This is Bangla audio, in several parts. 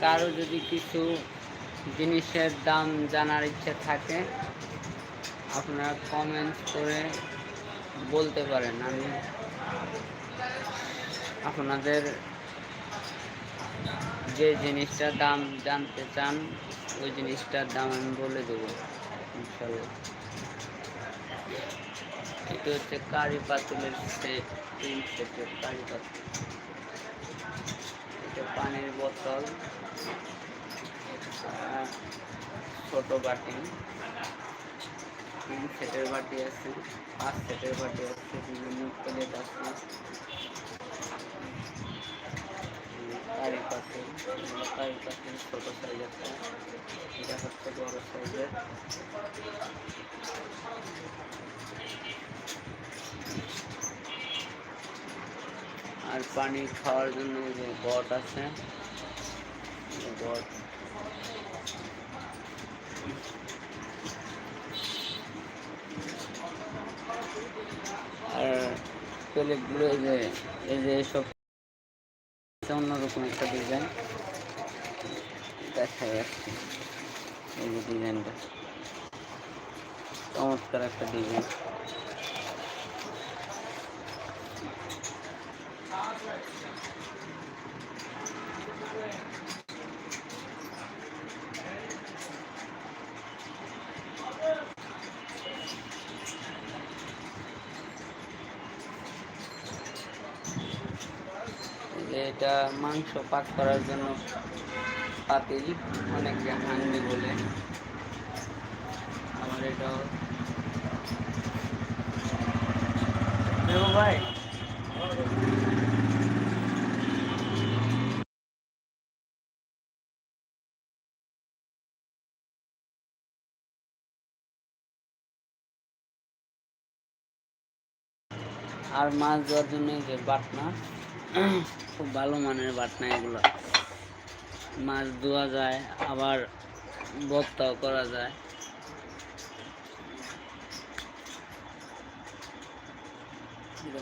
কারও যদি কিছু জিনিসের দাম জানার ইচ্ছা থাকে, আপনারা কমেন্ট করে বলতে পারেন। আমি আপনাদের যে জিনিসটার দাম জানতে চান, ওই জিনিসটার দাম আমি বলে দেবো। ইনশাল্লাহ। এটা হচ্ছে কারি পাতুলের সেট তিন সেটের কারি পাতুল। পানির বোতল ছোট বাটি, তিন সেটের বাটি আছে, পাঁচ সেটের বাটি আছে, বিভিন্ন প্লেট আছে। কারি পাতিল ছোট সাইজ আছে এটা হচ্ছে বড় সাইজের আর পানি খাওয়ার জন্য এই যে বট আছে এই বট আর প্লেটগুলো এই যে এই যে সব অন্যরকম একটা ডিজাইন দেখা যাচ্ছে এই যে ডিজাইনটা চমৎকার একটা ডিজাইন এটা মাংস পাক করার জন্য পাতিল অনেকে হান্ডি বলে। আমার এটাও ভাই। আর মাছ ধোয়ার জন্য যে বাটনা। খুব ভালো মানের বাটনা এগুলো। মাছ ধোয়া যায়, আবার ভর্তাও করা যায়।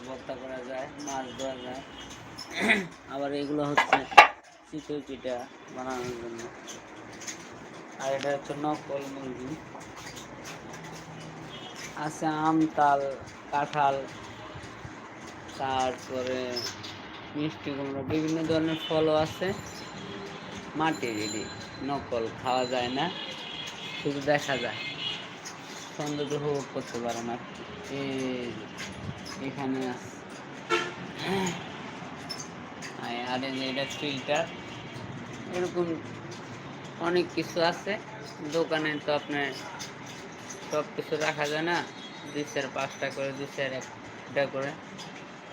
ভর্তা করা যায়, মাছ ধোয়া যায়। আবার এগুলো হচ্ছে চিতই পিঠা বানানোর জন্য। আর এটা হচ্ছে নকল মুরগি। আছে আম, তাল, কাঁঠাল, তারপরে মিষ্টি কুমড়ো, বিভিন্ন ধরনের ফলও আছে। মাটির এটি নকল খাওয়া যায় না, শুধু দেখা যায়। সৌন্দর্য উপভোগ করতে পারে না এখানে আর- এটা ফিল্টার এরকম অনেক কিছু আছে। দোকানে তো আপনার সব কিছু রাখা যায় না। দুই চার পাঁচটা করে, দুই চার একটা করে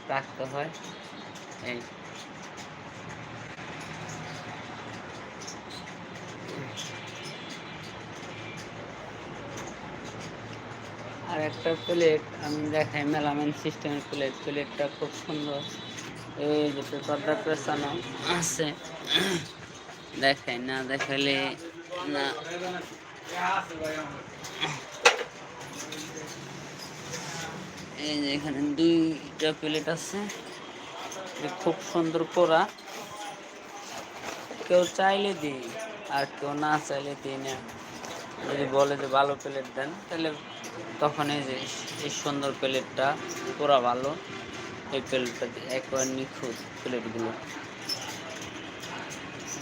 রাখতে হয়। এই। আর একটা প্লেট আমি দেখাই, মেলামেন সিস্টেমের প্লেট প্লেটটা খুব সুন্দর। এই যে পেপারটা পেছানো আছে। দেখাই, না দেখালে না। এই যে এখানে দুইটা প্লেট আছে। খুব সুন্দর করা কেউ চাইলে দিই, আর কেউ না চাইলে দিই না। যদি বলে যে ভালো প্লেট দেন, তাহলে তখন এই যে এই সুন্দর প্লেটটা পুরা ভালো, এই প্লেটটা একবার নিখুঁত প্লেটগুলো।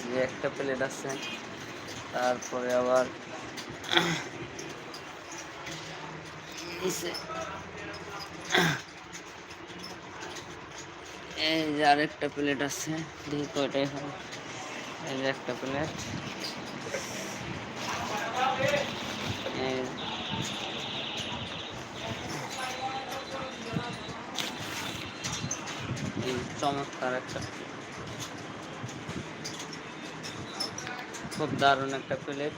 যে একটা প্লেট আছে, তারপরে আবার এই যে আরেকটা প্লেট আছে, দেখি কয়টাই হয়। এই যে একটা প্লেট চমৎকার একটা খুব দারুণ একটা প্লেট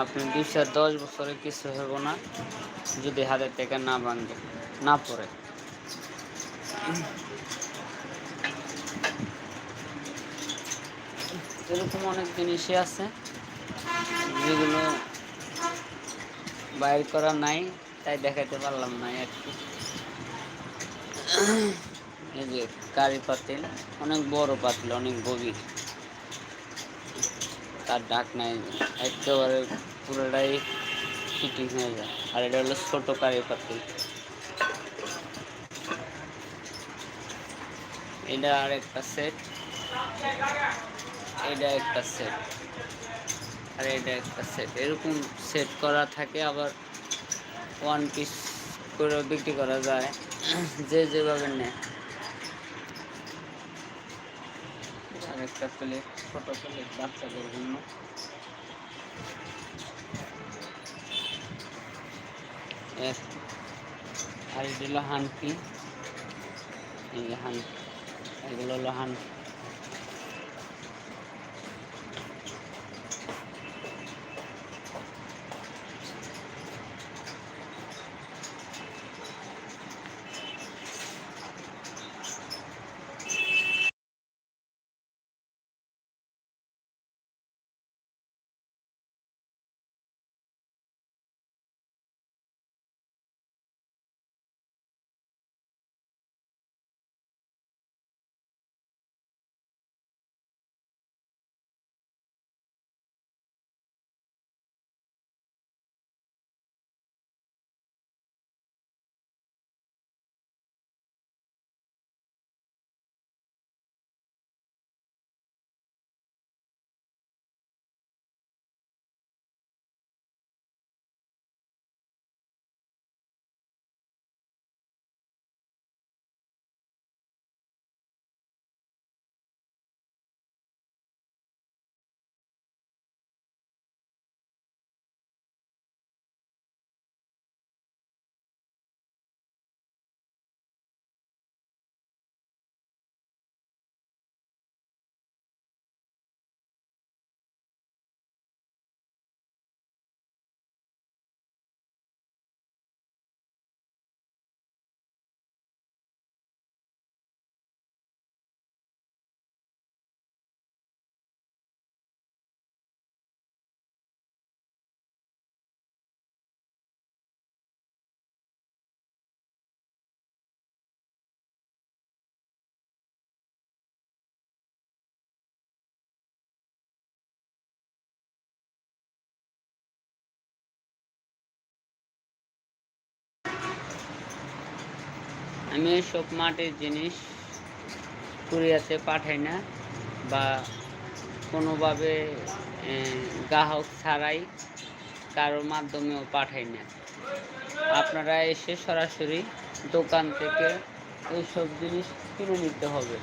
আপনি দুই চার দশ বছরে কিছু হব না, যদি হাতের থেকে না ভাঙে, না পড়ে। এরকম অনেক জিনিসই আছে, যেগুলো বাইর করা নাই, তাই দেখাতে পারলাম না আর কি। এই যে কারি পাতিল, অনেক বড় পাতিল, অনেক গভীর। তার ডাক নাই একেবারে পুরোটাই ফিটিং হয়ে যায়। আর এটা হলো ছোটো কারি পাতিল। এটা আর একটা সেট এটা একটা সেট আর এটা একটা সেট এরকম সেট করা থাকে, আবার ওয়ান পিস করে বিক্রি করা যায়। যে যেভাবে নেয়। আর একটা প্লেট ছোট প্লেট বাচ্চাদের জন্য। আর এটা হলো হানপি এই হান এগুলো হলো হান আমি সব মাটির জিনিস কুরিয়াতে পাঠাই না বা কোনোভাবে গ্রাহক ছাড়াই কারোর মাধ্যমেও পাঠাই না। আপনারা এসে সরাসরি দোকান থেকে এইসব জিনিস কিনে নিতে হবে।